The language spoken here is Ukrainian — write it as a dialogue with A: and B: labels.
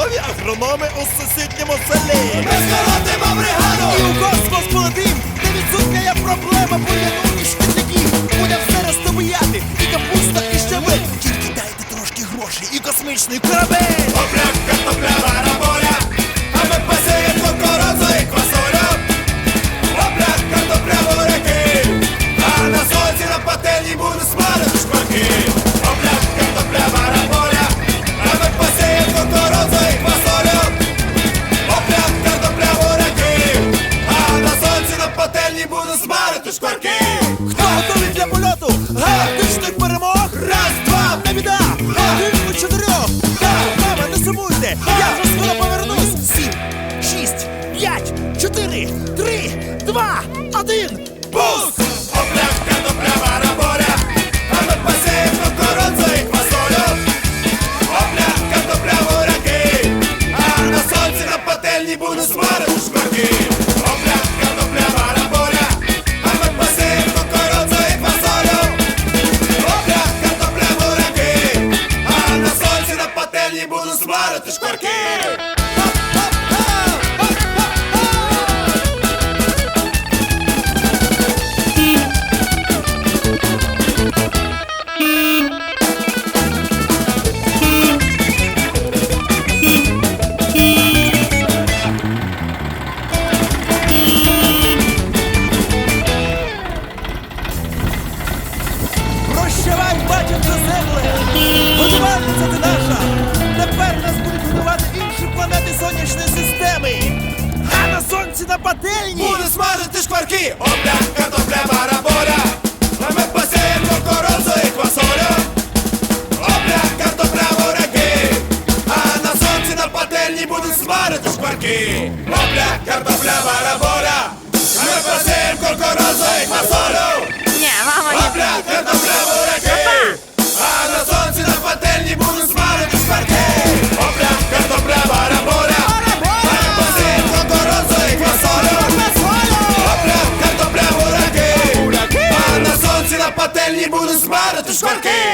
A: Чудові агрономи у сусідньому селі.
B: Ми скоротимо бригаду!
C: І у космос полетим, де відсутня є проблема, бо я нові шкідників буде все розтобияти, і капуста, і щавель. Тільки дайте трошки грошей і космічний корабель.
B: Обляк, картоплява раболя, а ми посіємо кукурудзу і квасолю. Обляк, картоплява буряки, а на сонці на пательні буде смалити два, один! Пуск! Обляк, картоплява раболя, а ми посіємо кукурудзу і квасолю. Обляк, картоплява буряки, а на раболя, а ми посіємо кукурудзу і квасолю. Обляк, картоплява буряки, а на. da patelni Bude smažete škvarki Oblja kartoflja barabora Lame pa se moko rozo i kvasolja
C: Oblja kartoflja aqui, A na sonci na patelni Bude smažete škvarki Oblja kartoflja barabora Lame pa se moko rozo
B: i kvasolja suerte.